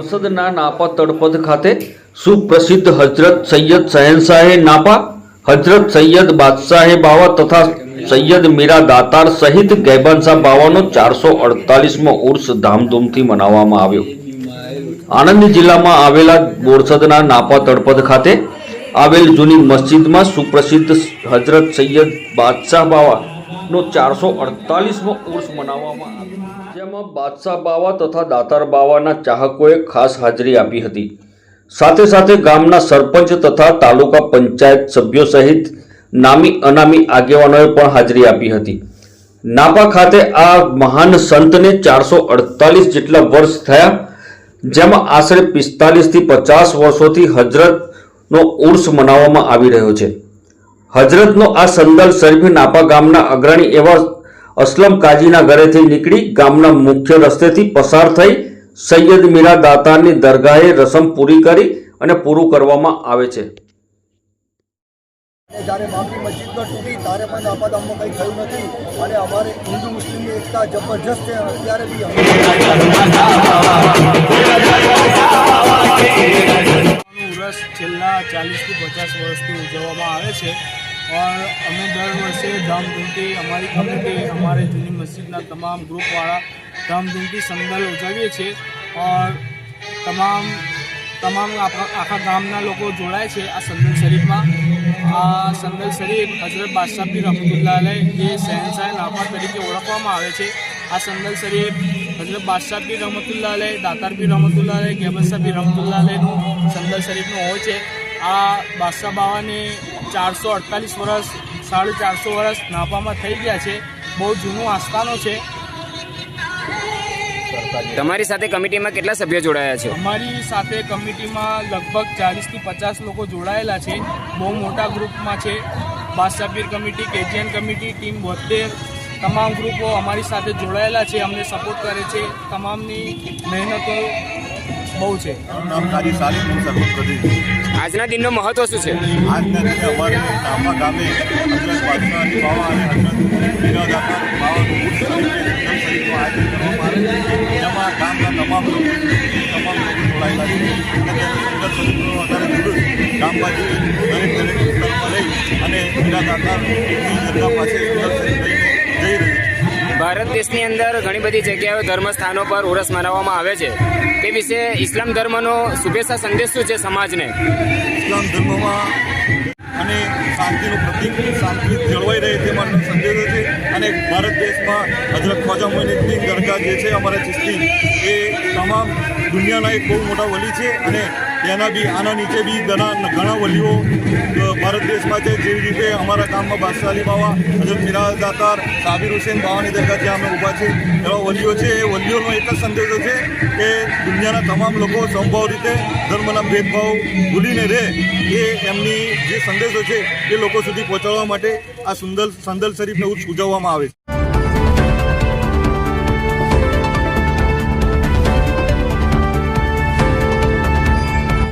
બોરસદના નાપા તળપદ ખાતે સુપ્રસિદ્ધ હજરત સૈયદ શહેનશાહે નાપા હજરત સૈયદ બાદશાહે બાવા તથા સૈયદ મીરા દાતાર સહિત ગૈબાનશાહ બાવાનો ચારસો અડતાલીસમો ઉર્સ ધામધૂમથી મનાવવામાં આવ્યો. આણંદ જિલ્લામાં આવેલા બોરસદના નાપા તળપદ ખાતે આવેલ જૂની મસ્જિદમાં સુપ્રસિદ્ધ હજરત સૈયદ બાદશાહ બાવાનો ચારસો અડતાલીસમો ઉર્સ મનાવવામાં આવ્યો. જેમાં બાદશાહ બાવા તથા દાતાર બાવાના ચાહકોએ ખાસ હાજરી આપી હતી. સાથે સાથે ગામના સરપંચ તથા તાલુકા પંચાયત સભ્યો સહિત નામી અનામી આગેવાનોએ પણ હાજરી આપી હતી. નાપા ખાતે આ મહાન સંતને ચારસો અડતાલીસ જેટલા વર્ષ થયા, જેમાં આશરે પિસ્તાલીસથી પચાસ વર્ષોથી હજરતનો ઉર્સ મનાવવામાં આવી રહ્યો છે. હજરતનો આ સંદલ શરીફ નાપા ગામના અગ્રણી એવા અસલમ કાજીના ઘરેથી નીકળી ગામના મુખ્ય રસ્તેથી પસાર થઈ સૈયદ મીરા દાતાની દરગાહે રસમ પૂરી કરી અને પૂરું કરવામાં આવે છે. જ્યારે બાબરી મસ્જિદ પર તૂટી, ત્યારે પણ આપાદામમાં કંઈ થયું નથી. અને અમારે હિન્દુ મુસ્લિમની એકતા જબરજસ્ત છે અત્યારે બી और અમે દર વર્ષે ધામધૂમથી અમારી કમિટી અમારે જૂની મસ્જિદના તમામ ગ્રુપવાળા ધામધૂમથી સંદલ ઉજવીએ છીએ. ઓર તમામ તમામ આખા ગામના લોકો જોડાય છે આ સંદલ શરીફમાં. આ સંદલ શરીફ હજરત બાદશાહ પીર રહમતુલ્લાહ જે શહેનશાહ લાફા તરીકે ઓળખવામાં આવે છે. આ સંદલ શરીફ હજરત બાદશાહ પીર રહમતુલ્લાહ અલય દાતાર પીર રહમતુલ્લાહ અલય ગેબરશાહ પીર રહમતુલ્લાહ અલયનું સંદલ શરીફનું હોય છે. આ બાદશાહ બાવાની ચારસો અડતાલીસ વર્ષ સાડી ચારસો વર્ષ નાપામાં થઈ ગયા છે. બહુ જૂનું આસ્થાનો છે. તમારી સાથે કમિટીમાં કેટલા સભ્યો જોડાયા છે? અમારી સાથે કમિટીમાં લગભગ ચાલીસથી પચાસ લોકો જોડાયેલા છે. બહુ મોટા ગ્રુપમાં છે. Badshahpir committee KGN committee team બોતેર તમામ ગ્રુપો અમારી સાથે જોડાયેલા છે. અમને સપોર્ટ કરે છે. તમામની મહેનતો બહુ છે. નામ સારી હું સર્વત કરી. આજના દિનનો મહત્વ શું છે? આજના દિવસે અમારે ગામમાં ગામે હજરત બાવા અને હજરત મીરાદાતા બાવાનું આવે ગામના તમામ લોકો તમામ લોકો જોડાયેલા છે. અને સંગમ શરીફનો વધારે ઉર્સ ગામમાં જઈ દરેક દરેક વિસ્તારમાં લઈ અને મીરાદાતાની દરગાહ પાસે શરીફ જઈ રહ્યું છે. ભારત દેશની અંદર ઘણી બધી જગ્યાઓ ધર્મ સ્થાનો પર ઉરસ મનાવવામાં આવે છે. તે વિશે ઇસ્લામ ધર્મનો શુભેચ્છા સંદેશ શું છે સમાજને? ઇસ્લામ ધર્મમાં અને શાંતિનું પ્રતિક, શાંતિ જળવાઈ રહે તે માટે સંદેશો છે. અને ભારત દેશમાં હજરત ખ્વાજા મોહિનીની દરગાહ જે છે, અમારા ચિસ્તી એ તમામ દુનિયાના એક બહુ મોટા વલી છે અને તેના બી આના નીચે બી ઘણા ઘણા વલીઓ ભારત દેશમાં છે. જેવી રીતે અમારા ગામમાં બાદશાહ અલી બાવા, હજરત મિરાજ, દાતાર, સાબિર હુસેન બાવાની દરગાહ જ્યાં અમે ઊભા છે, એવા વલીઓ છે. એ વલીઓનો એક જ સંદેશો છે કે દુનિયાના તમામ લોકો સંભવ રીતે ધર્મના ભેદભાવ ભૂલીને રહે એ એમની જે સંદેશો છે એ લોકો સુધી પહોંચાડવા માટે આ સુંદર સંદલ શરીફને ઉજવવામાં આવે છે.